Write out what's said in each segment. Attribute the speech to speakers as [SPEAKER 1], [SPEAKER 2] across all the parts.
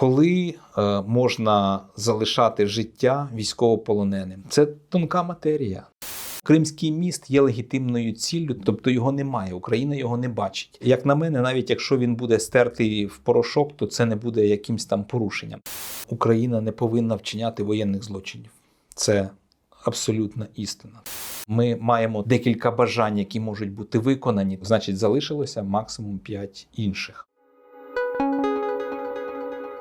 [SPEAKER 1] Коли е, можна залишати життя військовополоненим? Це тонка матерія. Кримський міст є легітимною ціллю, тобто його немає. Україна його не бачить. Як на мене, навіть якщо він буде стертий в порошок, то це не буде якимсь там порушенням. Україна не повинна вчиняти воєнних злочинів. Це абсолютна істина. Ми маємо декілька бажань, які можуть бути виконані. Значить, залишилося максимум 5 інших.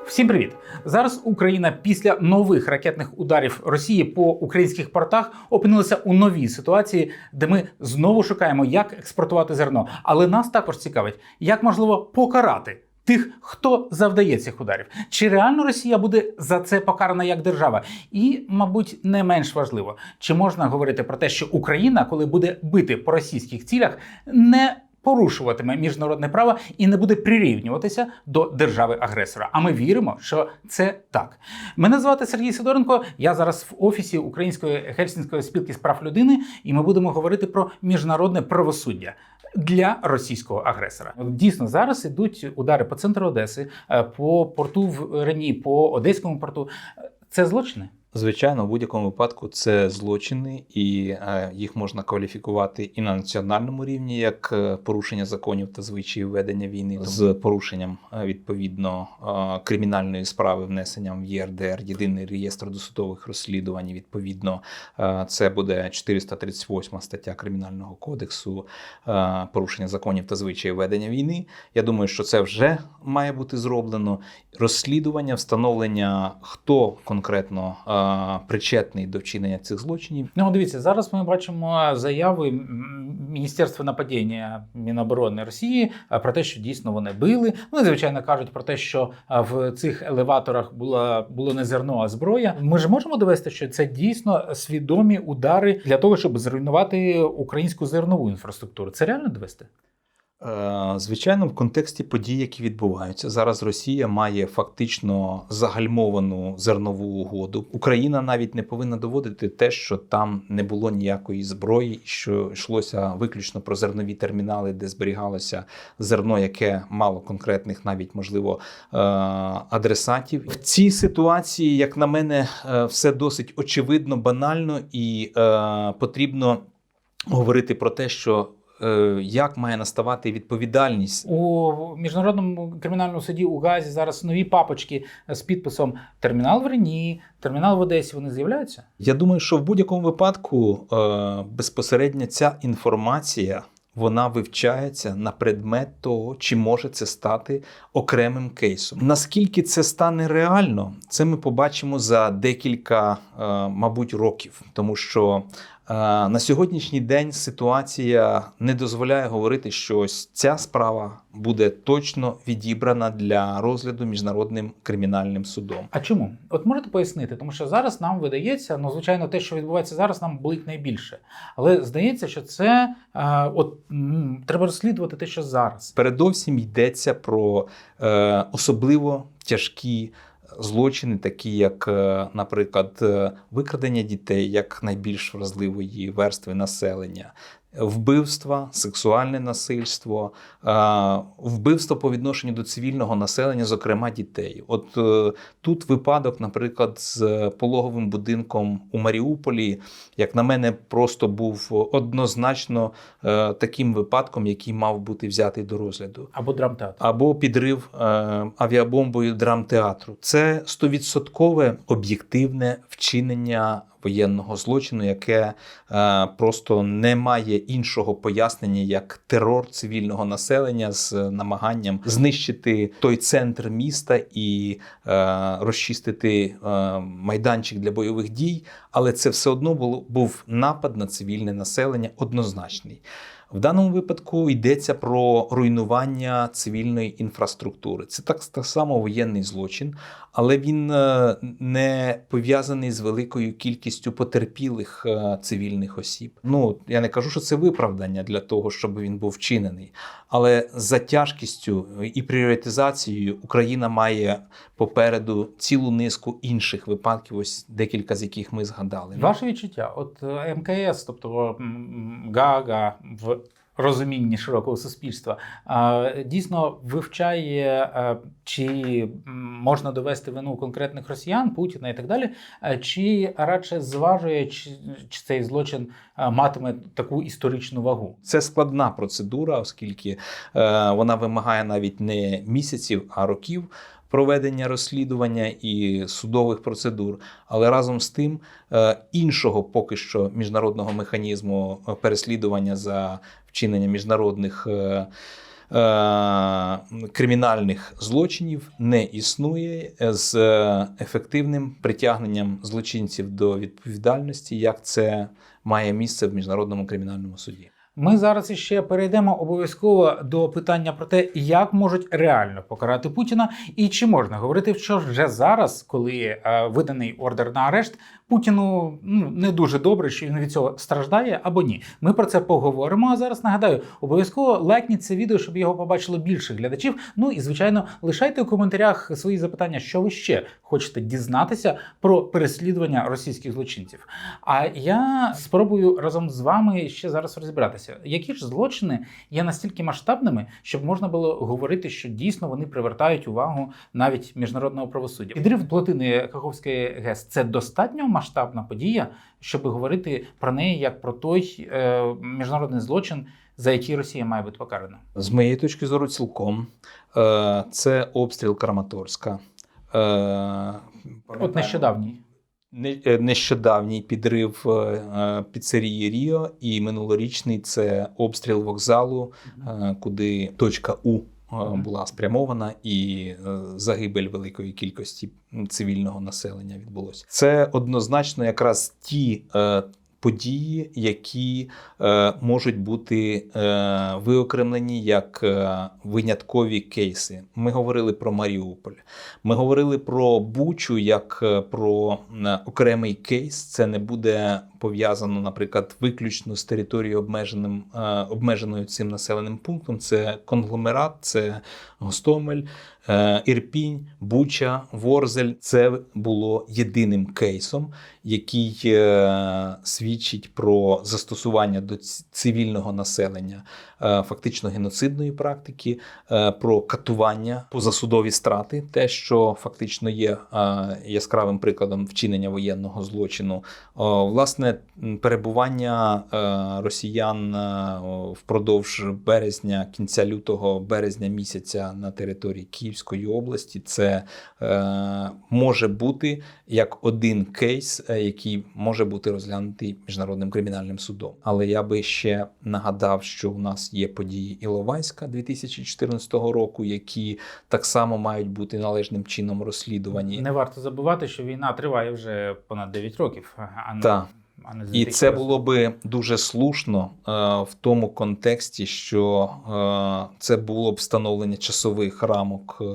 [SPEAKER 2] Всім привіт! Зараз Україна після нових ракетних ударів Росії по українських портах опинилася у новій ситуації, де ми знову шукаємо, як експортувати зерно. Але нас також цікавить, як можливо покарати тих, хто завдає цих ударів. Чи реально Росія буде за це покарана як держава? І, мабуть, не менш важливо, чи можна говорити про те, що Україна, коли буде бити по російських цілях, не порушуватиме міжнародне право і не буде прирівнюватися до держави-агресора. А ми віримо, що це так. Мене звати Сергій Сидоренко. Я зараз в офісі Української гельсінської спілки з прав людини, і ми будемо говорити про міжнародне правосуддя. Для російського агресора дійсно зараз ідуть удари по центру Одеси, е, по порту в Рені, по Одеському порту. Це злочини.
[SPEAKER 1] Звичайно, в будь-якому випадку це злочини, і е, їх можна кваліфікувати і на національному рівні як е, порушення законів та звичаїв ведення війни з порушенням е, відповідно кримінальної справи, внесенням в ЄРДР, єдиний реєстр досудових розслідувань. Відповідно, це буде 438 стаття кримінального кодексу порушення законів та звичаїв ведення війни. Я думаю, що це вже має бути зроблено. Розслідування, встановлення, хто конкретно причетний до вчинення цих злочинів.
[SPEAKER 2] Ну, дивіться, зараз ми бачимо заяви Міністерства нападіння Міноборони Росії про те, що дійсно вони били. Вони звичайно кажуть про те, що в цих елеваторах було, було не зерно, а зброя. Ми ж можемо довести, що це дійсно свідомі удари для того, щоб зруйнувати українську зернову інфраструктуру. Це реально довести?
[SPEAKER 1] Е, Звичайно, в контексті подій, які відбуваються зараз, Росія має фактично загальмовану зернову угоду. Україна навіть не повинна доводити те, що там не було ніякої зброї, що йшлося виключно про зернові термінали, де зберігалося зерно, яке мало конкретних, навіть можливо, е, адресатів. В цій ситуації, як на мене, е, все досить очевидно, банально і потрібно говорити про те, що як має наставати відповідальність.
[SPEAKER 2] У міжнародному кримінальному суді у Газі зараз нові папочки з підписом Термінал в Рені, термінал в Одесі. Вони з'являються.
[SPEAKER 1] Я думаю, що в будь-якому випадку е, безпосередньо ця інформація вона вивчається на предмет того, чи може це стати окремим кейсом. Наскільки це стане реально, це ми побачимо за декілька, е, мабуть, років, тому що. Е, На сьогоднішній день ситуація не дозволяє говорити, що ось ця справа буде точно відібрана для розгляду міжнародним кримінальним судом.
[SPEAKER 2] А чому? От можете пояснити, тому що зараз нам видається, ну звичайно, те, що відбувається зараз, нам болить найбільше. Але здається, що це е, от м, треба розслідувати те, що зараз.
[SPEAKER 1] Передовсім йдеться про е, особливо тяжкі злочини, такі як, е, наприклад, е, викрадення дітей як найбільш вразливої верстви населення. Вбивства, сексуальне насильство, е, вбивство по відношенню до цивільного населення, зокрема дітей. От е, тут випадок, наприклад, з пологовим будинком у Маріуполі, як на мене, просто був однозначно е, таким випадком, який мав бути взятий до розгляду.
[SPEAKER 2] Або драмтеатр.
[SPEAKER 1] Або підрив авіабомбою драмтеатру. Це стовідсоткове об'єктивне вчинення воєнного злочину, яке е, просто не має іншого пояснення як терор цивільного населення з намаганням знищити той центр міста і е, розчистити е, майданчик для бойових дій. Але це все одно було, був напад на цивільне населення однозначний. В даному випадку йдеться про руйнування цивільної інфраструктури. Це так, так само воєнний злочин, але він е, не пов'язаний з великою кількістю потерпілих е, цивільних осіб. Ну я не кажу, що це виправдання для того, щоб він був вчинений. Але за тяжкістю і пріоритизацією Україна має попереду цілу низку інших випадків, ось декілька з яких ми згадали.
[SPEAKER 2] Ваше відчуття, от е, МКС, тобто Гага в розумінні широкого суспільства, дійсно вивчає, е, чи можна довести вину конкретних росіян, Путіна і так далі, е, чи радше зважує, чи, цей злочин е, матиме таку історичну вагу.
[SPEAKER 1] Це складна процедура, оскільки вона вимагає навіть не місяців, а років проведення розслідування і судових процедур. Але разом з тим е, іншого поки що міжнародного механізму е, переслідування за вчинення міжнародних. е, Кримінальних злочинів не існує з ефективним притягненням злочинців до відповідальності, як це має місце в міжнародному кримінальному суді.
[SPEAKER 2] Ми зараз іще перейдемо обов'язково до питання про те, як можуть реально покарати Путіна, і чи можна говорити, що вже зараз, коли е, виданий ордер на арешт, Путіну ну не дуже добре, що він від цього страждає або ні. Ми про це поговоримо. А зараз нагадаю, обов'язково лайкніть це відео, щоб його побачило більше глядачів. Ну і звичайно, лишайте у коментарях свої запитання, що ви ще хочете дізнатися про переслідування російських злочинців. А я спробую разом з вами ще зараз розібратися, які ж злочини є настільки масштабними, щоб можна було говорити, що дійсно вони привертають увагу навіть міжнародного правосуддя. Підрив плотини Каховської ГЕС це достатньо масштабна подія, щоб говорити про неї як про той е, міжнародний злочин, за який Росія має бути покарана.
[SPEAKER 1] З моєї точки зору, цілком Е, це обстріл Краматорська. Е,
[SPEAKER 2] От нещодавній.
[SPEAKER 1] Нещодавній підрив піцерії Ріо і минулорічний це обстріл вокзалу, куди точка У. була спрямована, і е, загибель великої кількості цивільного населення відбулося. Це однозначно якраз ті е, події, які е, можуть бути е, виокремлені як е, виняткові кейси. Ми говорили про Маріуполь. Ми говорили про Бучу як е, про е, окремий кейс. Це не буде пов'язано, наприклад, виключно з територією обмеженим, е, обмеженою цим населеним пунктом. Це конгломерат, це Гостомель, Ірпінь, Буча, Ворзель. Це було єдиним кейсом, який е, свідчить про застосування до цивільного населення е, фактично геноцидної практики, е, про катування, позасудові страти, те, що фактично є е, яскравим прикладом вчинення воєнного злочину. Власне, перебування е, росіян е, впродовж березня, кінця лютого, березня місяця на території Київської області, це е, може бути як один кейс, е, який може бути розглянутий міжнародним кримінальним судом. Але я би ще нагадав, що у нас є події Іловайська 2014 року, які так само мають бути належним чином розслідувані.
[SPEAKER 2] Не варто забувати, що війна триває вже понад 9 років, а не,
[SPEAKER 1] І це було би дуже слушно е, в тому контексті, що е, це було б встановлення часових рамок, е,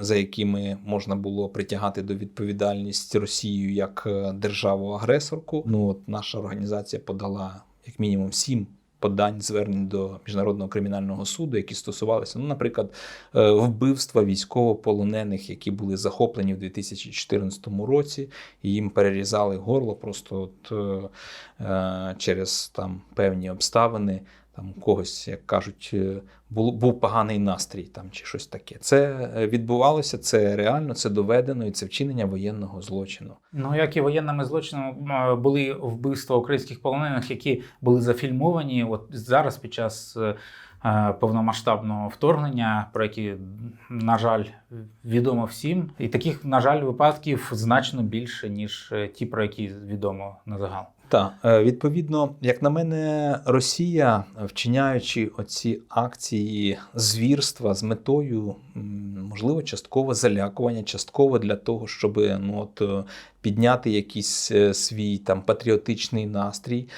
[SPEAKER 1] за якими можна було притягати до відповідальності Росію як е, державу-агресорку. Ну от наша організація подала як мінімум сім. Подань звернень до міжнародного кримінального суду, які стосувалися, ну, наприклад, е, вбивства військовополонених, які були захоплені в 2014 році, і їм перерізали горло просто от, е, е, через там певні обставини. Там у когось, як кажуть, е, був, був поганий настрій там чи щось таке. Це е, відбувалося, це реально, це доведено, і це вчинення воєнного злочину.
[SPEAKER 2] Ну, як і воєнними злочинами були вбивства українських полонених, які були зафільмовані от зараз під час е, е, повномасштабного вторгнення, про які, на жаль, відомо всім. І таких, на жаль, випадків значно більше, ніж е, ті, про які відомо на загал.
[SPEAKER 1] Так, е, відповідно, як на мене, Росія, вчиняючи оці акції звірства з метою, можливо, частково залякування, частково для того, щоб ну, от, е, підняти якийсь е, свій там патріотичний настрій,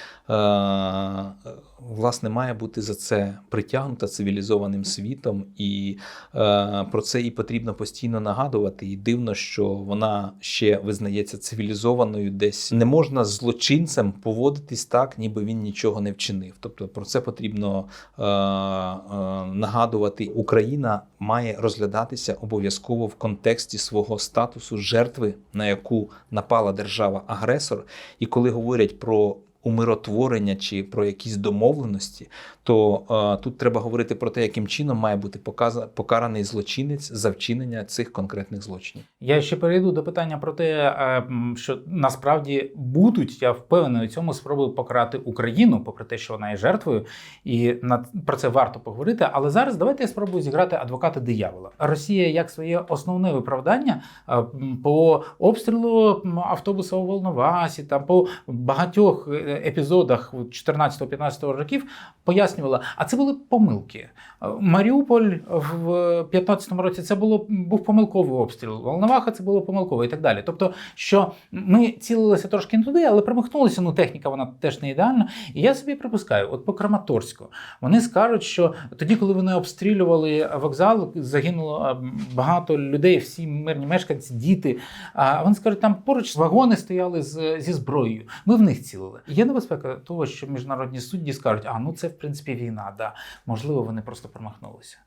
[SPEAKER 1] власне, має бути за це притягнута цивілізованим світом, і е, про це і потрібно постійно нагадувати. І дивно, що вона ще визнається цивілізованою десь. Не можна з злочинцем поводитись так, ніби він нічого не вчинив. Тобто про це потрібно е, е, нагадувати. Україна має розглядатися обов'язково в контексті свого статусу жертви, на яку напала держава-агресор. І коли говорять про умиротворення чи про якісь домовленості, то е, тут треба говорити про те, яким чином має бути показа- покараний злочинець за вчинення цих конкретних злочинів.
[SPEAKER 2] Я ще перейду до питання про те, е, що насправді будуть, я впевнений у цьому, спроби покарати Україну, попри те, що вона є жертвою, і над про це варто поговорити. Але зараз давайте я спробую зіграти адвоката диявола. Росія як своє основне виправдання е, по обстрілу автобуса у Волновасі, там по багатьох е, епізодах 14-15 років пояснювала, а це були помилки. Е, Маріуполь в 15-му році це було був помилковий обстріл. Волноваха це було помилково і так далі. Тобто, що ми цілилися трошки не туди, але примахнулися. Ну, техніка вона теж не ідеальна. І я собі припускаю, от по Краматорську вони скажуть, що тоді, коли вони обстрілювали вокзал, загинуло е, багато людей, всі мирні мешканці, діти. А вони скажуть, там поруч вагони стояли з, зі зброєю. Ми в них цілили. Є небезпека того, що міжнародні судді скажуть, а ну це в принципі війна. Да. Можливо, вони просто промахнулися.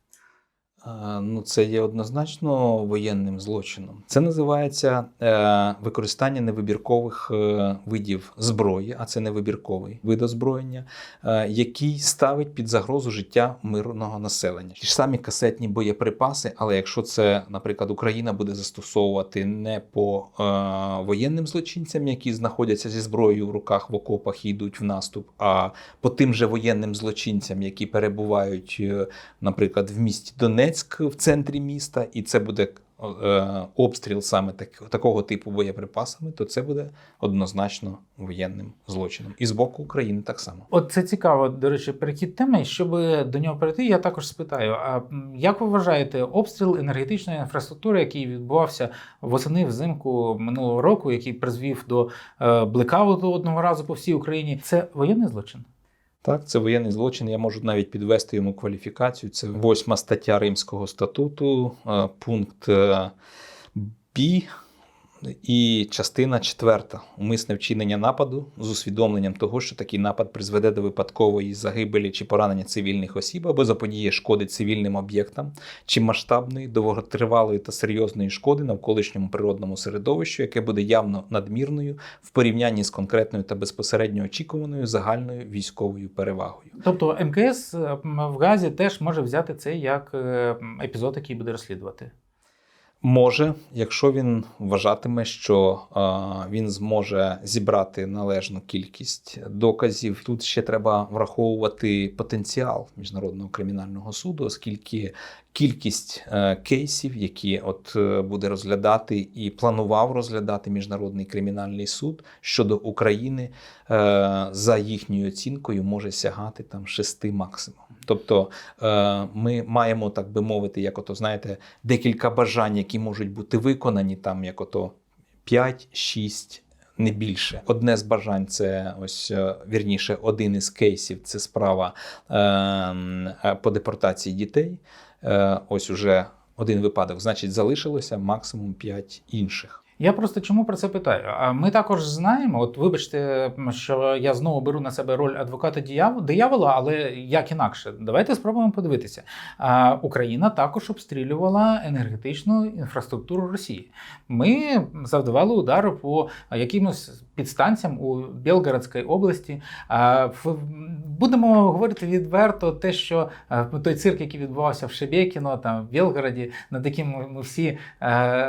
[SPEAKER 1] Ну, це є однозначно воєнним злочином. Це називається е, використання невибіркових е, видів зброї, а це невибірковий вид озброєння, е, який ставить під загрозу життя мирного населення. Ті ж самі касетні боєприпаси, але якщо це, наприклад, Україна буде застосовувати не по воєнним злочинцям, які знаходяться зі зброєю в руках в окопах і йдуть в наступ, а по тим же воєнним злочинцям, які перебувають, наприклад, в місті Донецьк в центрі міста, і це буде е, обстріл саме так, такого типу боєприпасами, то це буде однозначно воєнним злочином. І з боку України так само.
[SPEAKER 2] От це цікаво, до речі, перехід теми. Щоб до нього перейти, я також спитаю: а як ви вважаєте обстріл енергетичної інфраструктури, який відбувався восени взимку минулого року, який призвів до е, блекауту одного разу по всій Україні? Це воєнний злочин?
[SPEAKER 1] Так, це воєнний злочин. Я можу навіть підвести йому кваліфікацію. Це восьма стаття Римського статуту, е, пункт е, Б і частина четверта. Умисне вчинення нападу з усвідомленням того, що такий напад призведе до випадкової загибелі чи поранення цивільних осіб або заподіє шкоди цивільним об'єктам, чи масштабної, довготривалої та серйозної шкоди навколишньому природному середовищу, яке буде явно надмірною в порівнянні з конкретною та безпосередньо очікуваною загальною військовою перевагою.
[SPEAKER 2] Тобто МКС е, в Газі теж може взяти це як е, епізод, який буде розслідувати.
[SPEAKER 1] Може, якщо він вважатиме, що він зможе зібрати належну кількість доказів. Тут ще треба враховувати потенціал міжнародного кримінального суду, оскільки кількість е, кейсів, які от е, буде розглядати і планував розглядати міжнародний кримінальний суд щодо України, е, за їхньою оцінкою може сягати там шести максимум. Тобто е, ми маємо, так би мовити, як ото знаєте, декілька бажань, які можуть бути виконані, там як ото 5-6, не більше. Одне з бажань це ось е, вірніше, один із кейсів це справа е, е, по депортації дітей. Ось уже один випадок. Значить, залишилося максимум 5 інших.
[SPEAKER 2] Я просто чому про це питаю? А ми також знаємо, от вибачте, що я знову беру на себе роль адвоката диявола, але як інакше, давайте спробуємо подивитися. А, Україна також обстрілювала енергетичну інфраструктуру Росії. Ми завдавали удару по якимось підстанціям у Білгородській області. Будемо говорити відверто, те, що той цирк, який відбувався в Шебекіно, там в Білгороді, над яким ми- всі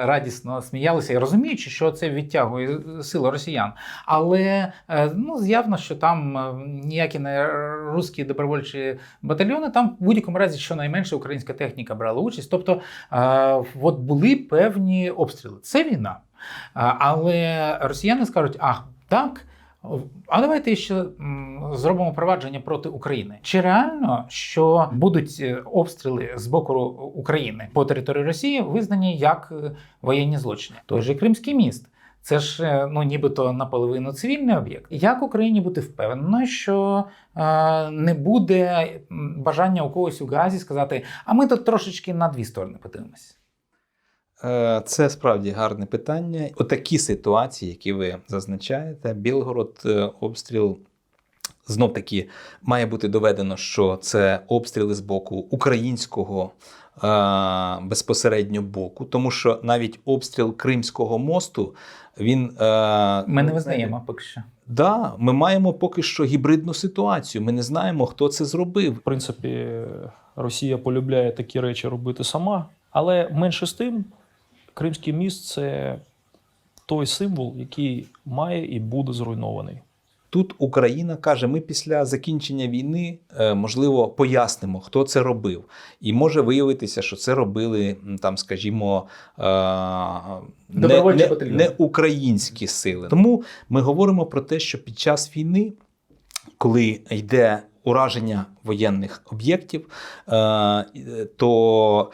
[SPEAKER 2] радісно сміялися і розуміючи, що це відтягує сили росіян. Але е, ну, явно, що там е, ніякі не русські добровольчі батальйони, там в будь-якому разі щонайменше українська техніка брала участь. Тобто, е, от були певні обстріли. Це війна. Але росіяни скажуть, ах, так. А давайте ще зробимо провадження проти України. Чи реально, що будуть е, обстріли з боку України по території Росії визнані як е, воєнні злочини? Той же Кримський міст. Це ж е, ну нібито наполовину цивільний об'єкт. Як Україні бути впевненою, що е, не буде бажання у когось у Газі сказати, а ми тут трошечки на дві сторони подивимося?
[SPEAKER 1] Це справді гарне питання. Отакі ситуації, які ви зазначаєте, Білгород обстріл знов таки має бути доведено, що це обстріли з боку українського е, безпосередньо боку, тому що навіть обстріл Кримського мосту він е,
[SPEAKER 2] Ми не визнаємо поки що.
[SPEAKER 1] Да, ми маємо поки що гібридну ситуацію. Ми не знаємо, хто це зробив.
[SPEAKER 3] В принципі, Росія полюбляє такі речі робити сама, але менше з тим, Кримський міст це той символ, який має і буде зруйнований.
[SPEAKER 1] Тут Україна каже: ми після закінчення війни, е, можливо, пояснимо, хто це робив, і може виявитися, що це робили там, скажімо, е, не, не, не українські сили. Тому ми говоримо про те, що під час війни, коли йде ураження воєнних об'єктів, е, то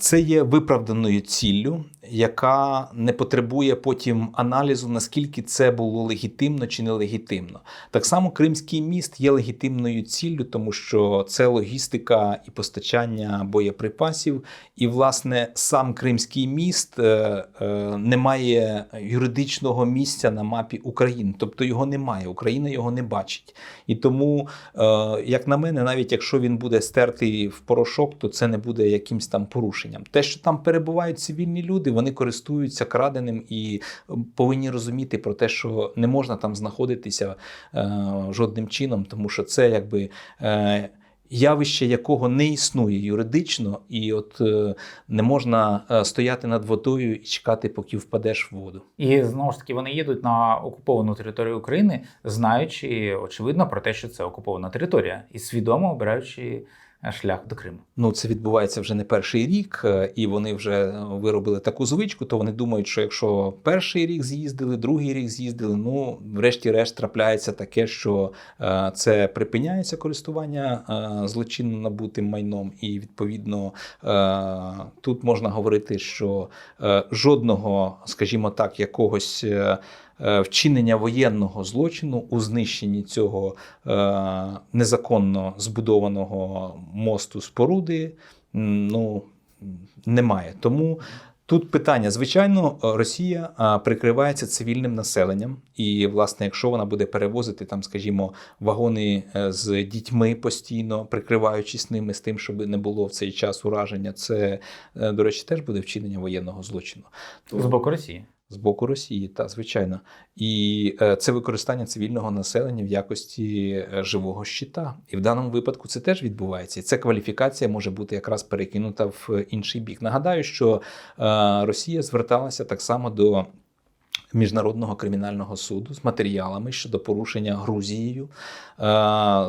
[SPEAKER 1] це є виправданою ціллю, яка не потребує потім аналізу, наскільки це було легітимно чи нелегітимно. Так само Кримський міст є легітимною ціллю, тому що це логістика і постачання боєприпасів. І, власне, сам Кримський міст е, е, не має юридичного місця на мапі України, тобто його немає. Україна його не бачить. І тому, е, як на мене, навіть якщо він буде стертий в порошок, то це не буде якимсь там порушенням. Те, що там перебувають цивільні люди, вони користуються краденим і повинні розуміти про те, що не можна там знаходитися е, жодним чином, тому що це якби. Е, Явище якого не існує юридично, і от е, не можна е, стояти над водою і чекати, поки впадеш в воду.
[SPEAKER 2] І знову ж таки вони їдуть на окуповану територію України, знаючи очевидно про те, що це окупована територія, і свідомо обираючи шлях до Криму.
[SPEAKER 1] Ну, це відбувається вже не перший рік, е, і вони вже виробили таку звичку, то вони думають, що якщо перший рік з'їздили, другий рік з'їздили, ну, врешті-решт трапляється таке, що е, це припиняється користування е, злочинно набутим майном, і відповідно е, тут можна говорити, що е, жодного, скажімо так, якогось. Е, е, Вчинення воєнного злочину у знищенні цього е, незаконно збудованого мосту споруди ну, немає. Тому тут питання: звичайно, Росія прикривається цивільним населенням, і, власне, якщо вона буде перевозити там, скажімо, вагони е, з дітьми постійно, прикриваючись ними з тим, щоб не було в цей час ураження, це, е, до речі, теж буде вчинення воєнного злочину.
[SPEAKER 2] З боку Росії.
[SPEAKER 1] З боку Росії, та звичайно, і е, це використання цивільного населення в якості е, живого щита. І в даному випадку це теж відбувається. І ця кваліфікація може бути якраз перекинута в е, інший бік. Нагадаю, що Росія зверталася так само до. Міжнародного кримінального суду з матеріалами щодо порушення Грузією е,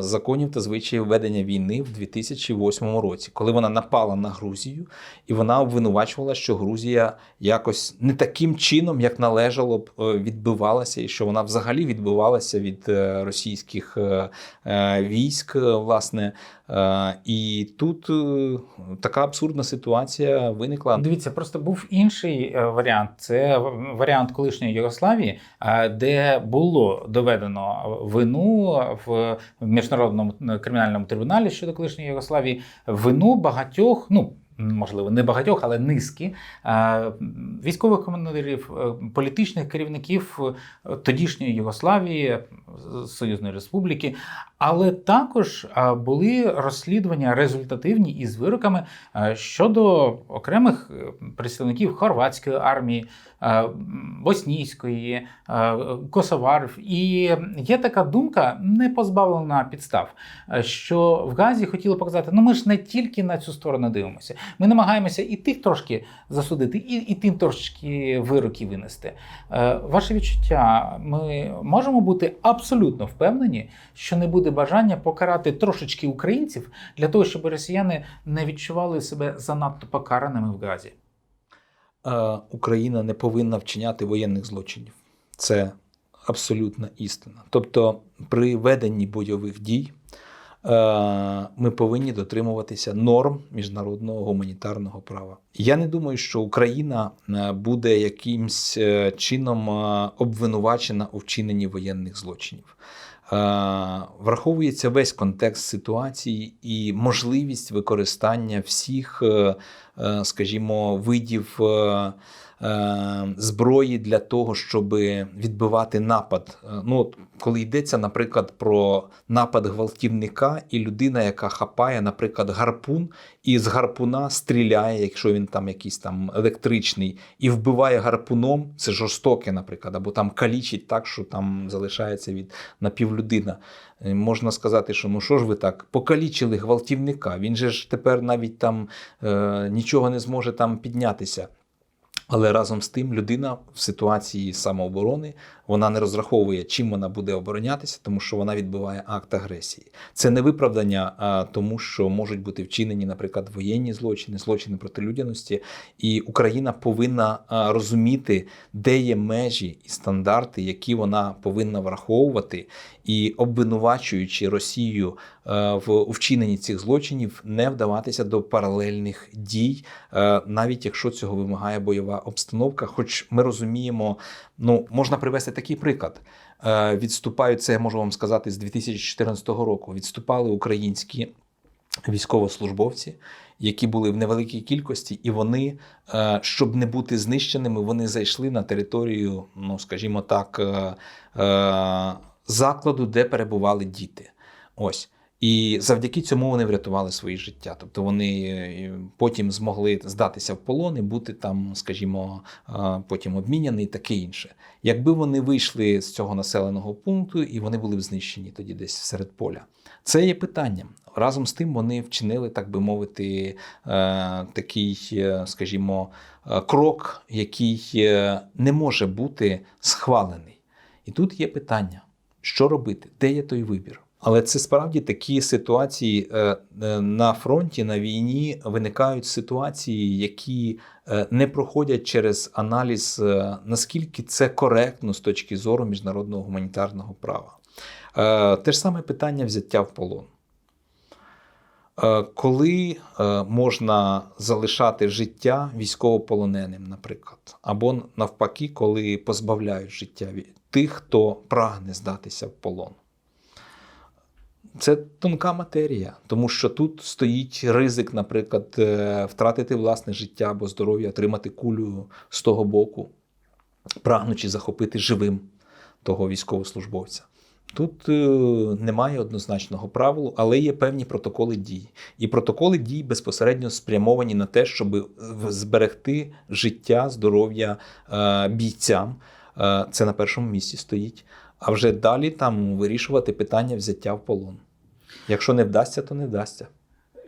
[SPEAKER 1] законів та звичаїв ведення війни в 2008 році, коли вона напала на Грузію, і вона обвинувачувала, що Грузія якось не таким чином, як належало б, е, відбивалася, і що вона взагалі відбивалася від е, російських військ, власне. І тут така абсурдна ситуація виникла.
[SPEAKER 2] Дивіться, просто був інший варіант. Це варіант колишньої Югославії, де було доведено вину в міжнародному кримінальному трибуналі щодо колишньої Югославії, вину багатьох, ну. Можливо, не багатьох, але низки е, військових командирів, е, політичних керівників е, тодішньої Югославії, е, Союзної Республіки, але також були розслідування результативні із вироками щодо окремих представників хорватської армії, боснійської, косоварів. І є така думка, не позбавлена підстав, що в Газі хотіли показати: ну ми ж не тільки на цю сторону дивимося. Ми намагаємося і тих трошки засудити, і, і тим трошки вироки винести. Е, Ваше відчуття, ми можемо бути абсолютно впевнені, що не буде бажання покарати трошечки українців для того, щоб росіяни не відчували себе занадто покараними в Газі.
[SPEAKER 1] Е, Україна не повинна вчиняти воєнних злочинів. Це абсолютна істина. Тобто, при веденні бойових дій ми повинні дотримуватися норм міжнародного гуманітарного права. Я не думаю, що Україна е, буде якимсь е, чином е, обвинувачена у вчиненні воєнних злочинів. Е, Враховується весь контекст ситуації і можливість використання всіх, е, е, скажімо, видів е, е, зброї для того, щоб відбивати напад. Е, Ну, коли йдеться, наприклад, про напад гвалтівника, і людина, яка хапає, наприклад, гарпун, і з гарпуна стріляє, якщо він там якийсь там електричний, і вбиває гарпуном, це жорстоке, наприклад, або там калічить так, що там залишається від напівлюдина. Е, Можна сказати, що ну що ж ви так, покалічили гвалтівника. Він же ж тепер навіть там е, нічого не зможе там піднятися. Але разом з тим людина в ситуації самооборони вона не розраховує, чим вона буде оборонятися, тому що вона відбиває акт агресії. Це не виправдання а, тому, що можуть бути вчинені, наприклад, воєнні злочини, злочини проти людяності, і Україна повинна розуміти, де є межі і стандарти, які вона повинна враховувати, і обвинувачуючи Росію е, в вчиненні цих злочинів, не вдаватися до паралельних дій, е, навіть якщо цього вимагає бойова обстановка. Хоч ми розуміємо, ну можна привести такий приклад. Е, Відступають це, я можу вам сказати, з 2014 року. Відступали українські військовослужбовці, які були в невеликій кількості, і вони, щоб не бути знищеними, вони зайшли на територію, ну скажімо так, закладу, де перебували діти. Ось. І завдяки цьому вони врятували свої життя. Тобто вони е, потім змогли здатися в полон і бути там, скажімо, е, потім обміняні і таке інше. Якби вони вийшли з цього населеного пункту і вони були б знищені тоді десь серед поля. Це є питанням. Разом з тим вони вчинили, так би мовити, е, такий, скажімо, крок, який не може бути схвалений. І тут є питання: що робити, де є той вибір? Але це справді такі ситуації е, е, на фронті, на війні виникають ситуації, які е, не проходять через аналіз, наскільки це коректно з точки зору міжнародного гуманітарного права. Те ж саме питання взяття в полон. Е, Коли е, можна залишати життя військовополоненим, наприклад, або навпаки, коли позбавляють життя тих, хто прагне здатися в полон. Це тонка матерія, тому що тут стоїть ризик, наприклад, е, втратити власне життя або здоров'я, отримати кулю з того боку, прагнучи захопити живим того військовослужбовця. Тут е, немає однозначного правилу, але є певні протоколи дій. І протоколи дій безпосередньо спрямовані на те, щоб зберегти життя, здоров'я е, бійцям. Е, Це на першому місці стоїть. А вже далі там вирішувати питання взяття в полон. Якщо не вдасться, то не вдасться.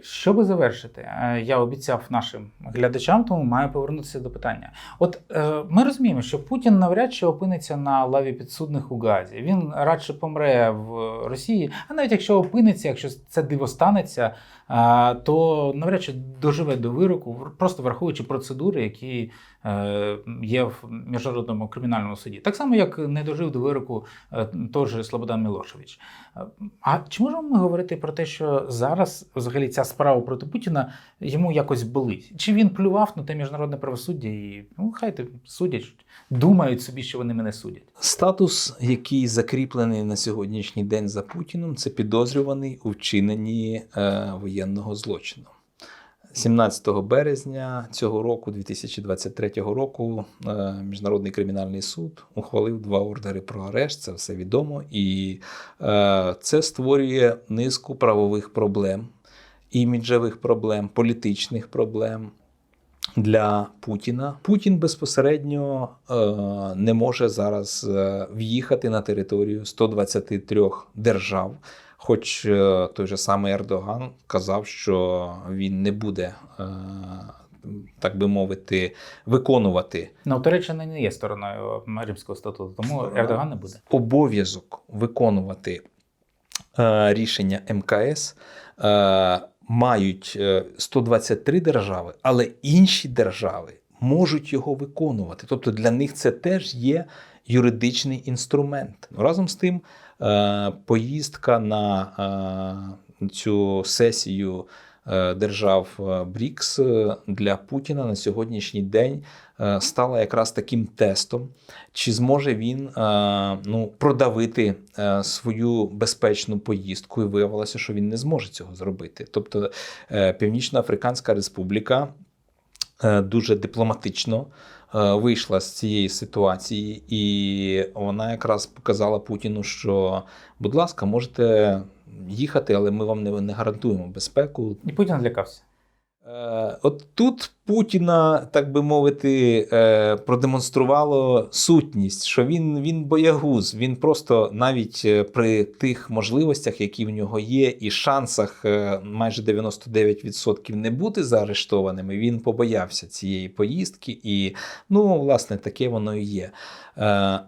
[SPEAKER 2] Щоби завершити, е, я обіцяв нашим глядачам, тому маю повернутися до питання. От е, ми розуміємо, що Путін навряд чи опиниться на лаві підсудних у Газі. Він радше помре в Росії. А навіть якщо опиниться, якщо це диво станеться, е, то навряд чи доживе до вироку, просто враховуючи процедури, які є в міжнародному кримінальному суді. Так само, як не дожив до вироку е, же Слободан Мілошевич. Е, А чи можемо ми говорити про те, що зараз взагалі ця справа проти Путіна йому якось болить? Чи він плював на те міжнародне правосуддя і ну хай ти судять, думають собі, що вони мене судять?
[SPEAKER 1] Статус, який закріплений на сьогоднішній день за Путіном, це підозрюваний у вчиненні е, воєнного злочину. 17 березня цього року, 2023 року, е, Міжнародний кримінальний суд ухвалив два ордери про арешт. Це все відомо, і е, це створює низку правових проблем, іміджевих проблем, політичних проблем. Для Путіна Путін безпосередньо е, не може зараз е, в'їхати на територію 123 держав. Хоч е, той же самий Ердоган казав, що він не буде, е, так би мовити, виконувати
[SPEAKER 2] Ну, Туреччина не є стороною Римського статуту, тому Ердоган не буде.
[SPEAKER 1] обов'язок виконувати е, рішення МКС. Е, мають е, 123 держави, але інші держави можуть його виконувати. Тобто для них це теж є юридичний інструмент. Разом з тим, поїздка на е, цю сесію е, держав е, БРІКС е, для Путіна на сьогоднішній день е, стала якраз таким тестом, чи зможе він е, ну, продавити е, свою безпечну поїздку, і виявилося, що він не зможе цього зробити. Тобто е, Північноафриканська Республіка е, дуже дипломатично е, вийшла з цієї ситуації, і вона якраз показала Путіну, що, будь ласка, можете їхати, але ми вам не, не гарантуємо безпеку.
[SPEAKER 2] І Путін злякався.
[SPEAKER 1] Е, От тут Путіна, так би мовити, е, продемонструвало сутність, що він, він боягуз. Він просто навіть е, при тих можливостях, які в нього є, і шансах е, майже 99% не бути заарештованими, він побоявся цієї поїздки, і ну, власне, таке воно і є.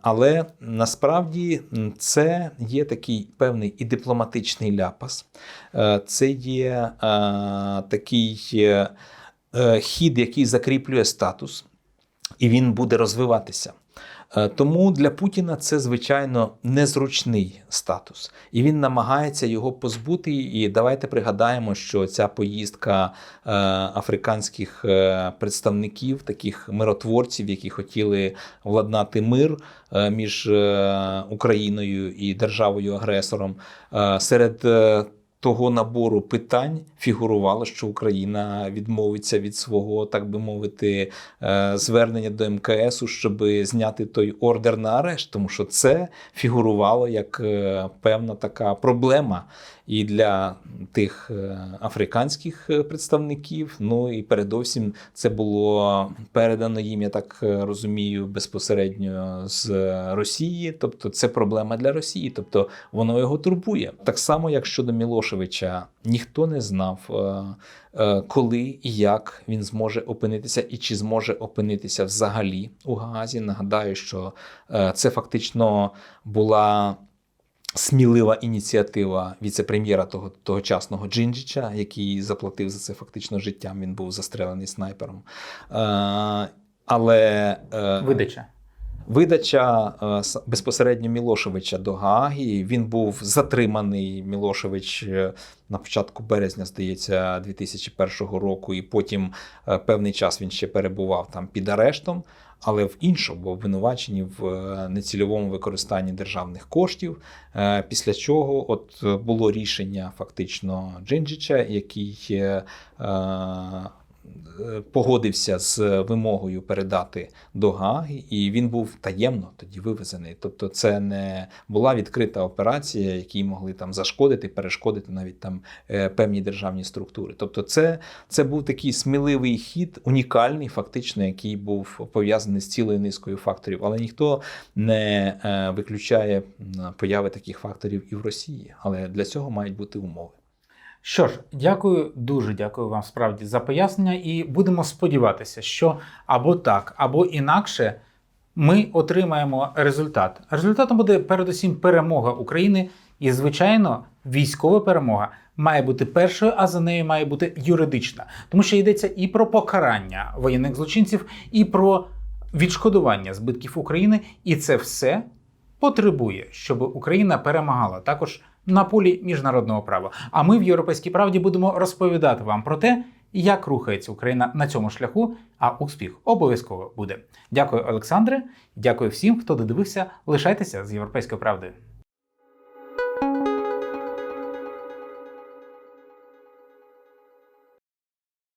[SPEAKER 1] Але насправді це є такий певний і дипломатичний ляпас. Це є такий хід, який закріплює статус, і він буде розвиватися. Е, Тому для Путіна це звичайно незручний статус, і він намагається його позбути. І давайте пригадаємо, що ця поїздка е, африканських е, представників, таких миротворців, які хотіли владнати мир е, між е, Україною і державою-агресором, е, серед е, того набору питань фігурувало, що Україна відмовиться від свого, так би мовити, е, звернення до МКСу, щоб зняти той ордер на арешт, тому що це фігурувало як е, певна така проблема і для тих е, африканських е, представників. Ну і передовсім це було передано їм, я так е, розумію, безпосередньо з Росії. Тобто це проблема для Росії, тобто воно його турбує. Так само, як щодо Мілошевича, ніхто не знав, коли і як він зможе опинитися, і чи зможе опинитися взагалі у Гаазі. Нагадаю, що це фактично була. Смілива ініціатива віце-прем'єра того тогочасного Джинджича, який заплатив за це фактично життям. Він був застрелений снайпером. Е, але е,
[SPEAKER 2] Видача.
[SPEAKER 1] Видача е, безпосередньо Мілошевича до Гааги. Він був затриманий Мілошевич е, на початку березня, здається, 2001 року, і потім е, певний час він ще перебував там під арештом. Але в іншому, обвинувачені в е, нецільовому використанні державних коштів. Е, Після чого от е, було рішення фактично Джинджича, який погодився з вимогою передати до Гааги, і він був таємно тоді вивезений. Тобто, це не була відкрита операція, які могли там зашкодити, перешкодити навіть там е, певні державні структури. Тобто, це, це був такий сміливий хід, унікальний, фактично, який був пов'язаний з цілою низкою факторів. Але ніхто не е, виключає появи таких факторів і в Росії. Але для цього мають бути умови.
[SPEAKER 2] Що ж, дякую, дуже дякую вам справді за пояснення, і будемо сподіватися, що або так, або інакше ми отримаємо результат. Результатом буде передусім перемога України, і, звичайно, військова перемога має бути першою, а за нею має бути юридична, тому що йдеться і про покарання воєнних злочинців, і про відшкодування збитків України, і це все потребує, щоб Україна перемагала також на полі міжнародного права. А ми в Європейській правді будемо розповідати вам про те, як рухається Україна на цьому шляху, а успіх обов'язково буде. Дякую, Олександре. Дякую всім, хто додивився. Лишайтеся з європейською правдою.